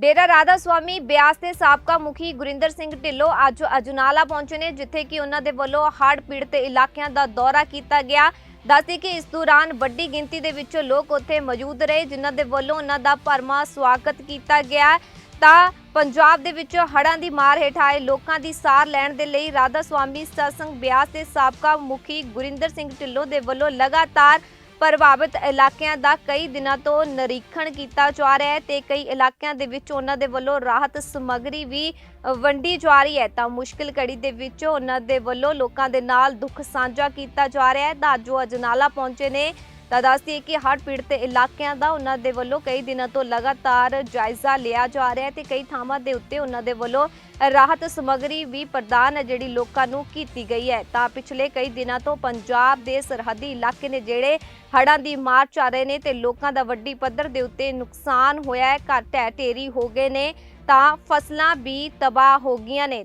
ਡੇਰਾ ਰਾਧਾ ਸਵਾਮੀ ਬਿਆਸ ਦੇ ਸਾਬਕਾ ਮੁਖੀ ਗੁਰਿੰਦਰ ਸਿੰਘ ਢਿੱਲੋਂ ਅੱਜ ਅਜਨਾਲਾ ਪਹੁੰਚੇ ਨੇ, ਜਿੱਥੇ ਕਿ ਉਹਨਾਂ ਦੇ ਵੱਲੋਂ ਹੜ੍ਹ ਪੀੜਤ ਇਲਾਕਿਆਂ ਦਾ ਦੌਰਾ ਕੀਤਾ ਗਿਆ। ਦੱਸਦੀ ਕਿ ਇਸ ਦੌਰਾਨ ਵੱਡੀ ਗਿਣਤੀ ਦੇ ਵਿੱਚ ਲੋਕ ਉੱਥੇ ਮੌਜੂਦ ਰਹੇ, ਜਿਨ੍ਹਾਂ ਦੇ ਵੱਲੋਂ ਉਹਨਾਂ ਦਾ ਭਰਮਾ ਸਵਾਗਤ ਕੀਤਾ ਗਿਆ। ਤਾਂ ਪੰਜਾਬ ਦੇ ਵਿੱਚ ਹੜ੍ਹਾਂ ਦੀ ਮਾਰ ਹੇਠ ਆਏ ਲੋਕਾਂ ਦੀ ਸਾਰ ਲੈਣ ਦੇ ਲਈ ਰਾਧਾ ਸਵਾਮੀ ਸਤਸੰਗ ਬਿਆਸ ਦੇ ਸਾਬਕਾ ਮੁਖੀ ਗੁਰਿੰਦਰ ਸਿੰਘ ਢਿੱਲੋਂ ਦੇ ਵੱਲੋਂ ਲਗਾਤਾਰ ਪ੍ਰਭਾਵਿਤ ਇਲਾਕਿਆਂ ਦਾ ਕਈ ਦਿਨਾਂ ਤੋਂ ਨਿਰੀਖਣ ਕੀਤਾ ਜਾ ਰਿਹਾ ਹੈ ਤੇ ਕਈ ਇਲਾਕਿਆਂ ਦੇ ਵਿੱਚ ਉਹਨਾਂ ਦੇ ਵੱਲੋਂ ਰਾਹਤ ਸਮੱਗਰੀ ਵੀ ਵੰਡੀ ਜਾ ਰਹੀ ਹੈ। ਤਾਂ ਮੁਸ਼ਕਿਲ ਘੜੀ ਦੇ ਵਿੱਚ ਉਹਨਾਂ ਦੇ ਵੱਲੋਂ ਲੋਕਾਂ ਦੇ ਨਾਲ ਦੁੱਖ ਸਾਂਝਾ ਕੀਤਾ ਜਾ ਰਿਹਾ ਹੈ। ਤਾਂ ਜੋ ਅਜਨਾਲਾ ਪਹੁੰਚੇ ਨੇ ਤਾਂ ਦੱਸਦੀ ਹੈ ਕਿ ਹੜ੍ਹ ਪੀੜਤ ਇਲਾਕਿਆਂ ਦਾ ਉਹਨਾਂ ਦੇ ਵੱਲੋਂ ਕਈ ਦਿਨਾਂ ਤੋਂ ਲਗਾਤਾਰ ਜਾਇਜ਼ਾ ਲਿਆ ਜਾ ਰਿਹਾ ਹੈ ਤੇ ਕਈ ਥਾਵਾਂ ਦੇ ਉੱਤੇ ਉਹਨਾਂ ਦੇ ਵੱਲੋਂ ਰਾਹਤ ਸਮੱਗਰੀ ਵੀ ਪ੍ਰਦਾਨ ਹੈ ਜਿਹੜੀ ਲੋਕਾਂ ਨੂੰ ਕੀਤੀ ਗਈ ਹੈ। ਤਾਂ ਪਿਛਲੇ ਕਈ ਦਿਨਾਂ ਤੋਂ ਪੰਜਾਬ ਦੇ ਸਰਹੱਦੀ ਇਲਾਕੇ ਨੇ ਜਿਹੜੇ ਹੜ੍ਹਾਂ ਦੀ ਮਾਰ ਚ ਆ ਰਹੇ ਨੇ ਤੇ ਲੋਕਾਂ ਦਾ ਵੱਡੀ ਪੱਧਰ ਦੇ ਉੱਤੇ ਨੁਕਸਾਨ ਹੋਇਆ ਹੈ, ਘਰ ਢਹਿ ਢੇਰੀ ਹੋ ਗਏ ਨੇ ਤਾਂ ਫਸਲਾਂ ਵੀ ਤਬਾਹ ਹੋ ਗਈਆਂ ਨੇ।